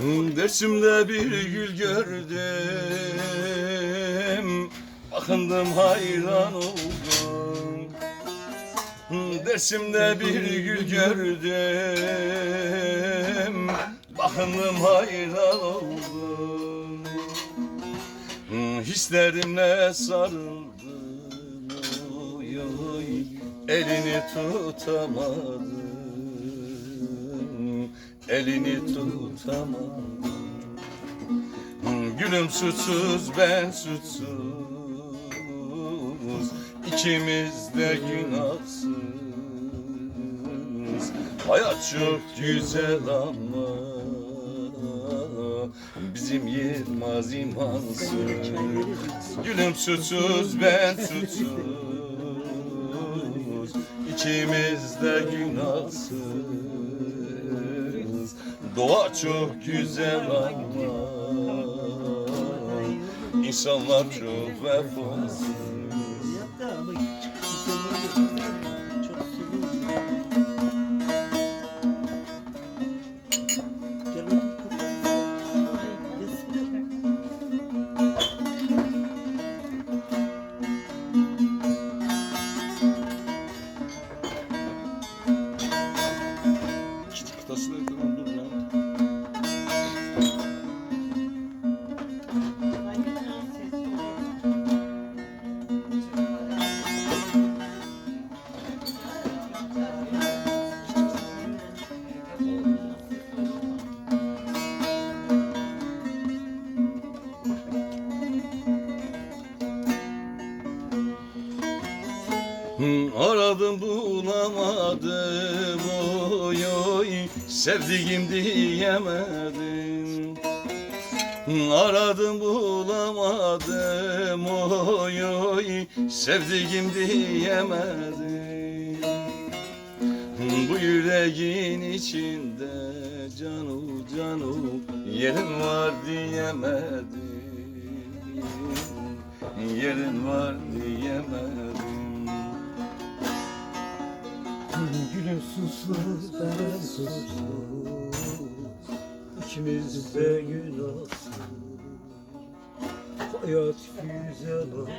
Dersimde bir gül gördüm. Bakındım hayran oldum. Dersimde bir gül gördüm. Bakındım hayran oldum. Hislerimle sarıldım. Elini tutamadım Elini tutamadım. Gülüm suçsuz ben suçsuz. İkimiz de günahsız. Hayat çok güzel ama Bizim Yılmaz imansız. Gülüm suçsuz ben suçsuz. İkimiz de günahsız Doğa çok güzel ama İnsanlar çok vefasız İkinci kıtası Aradım bulamadım. Oy oy Sevdiğim diyemedim. Aradım bulamadım. Oy oy Sevdiğim diyemedim. Bu yüreğin içinde canu canu Yerin var diyemedim. Yerin var diyemedim Gülüm susuz ben susuz İkimiz de günahsız Hayat güzel ama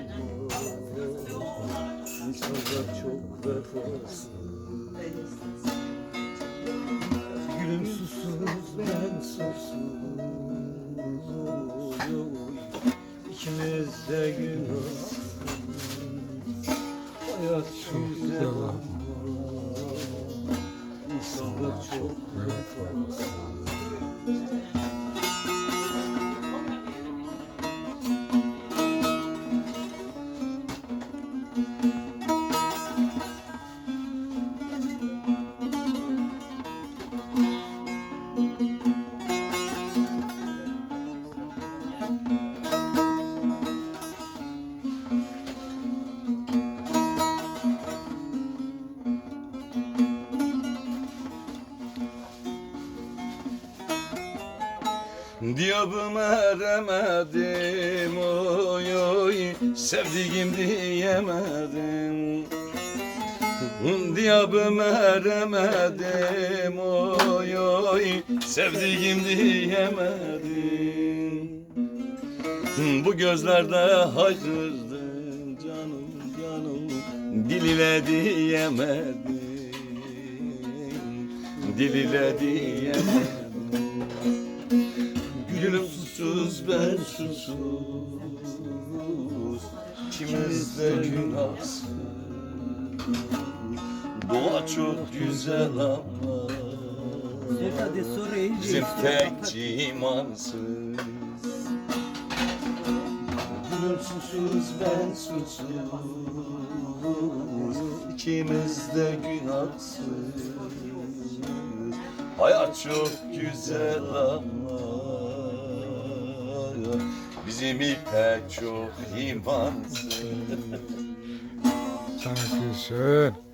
İnsanlar çok vefasız Gülüm susuz ben susuz İkimiz de günahsız Hayat güzel ama İnsanlar Diyabım eremedim oy oy Sevdiğim diyemedim. Diyabım eremedim oy oy Sevdiğim diyemedim. Bu gözlerde haykırdım canım canım Dil ile diyemedim. Dil ile diyemedim Gülüm susuz ben susuz. İkimiz günahsız Doğa çok güzel ama. Bizim tek imansız. Gülüm susuz ben susuz. İkimiz günahsız Hayat çok güzel ama Bizim ipek çok imansız Dankeschön.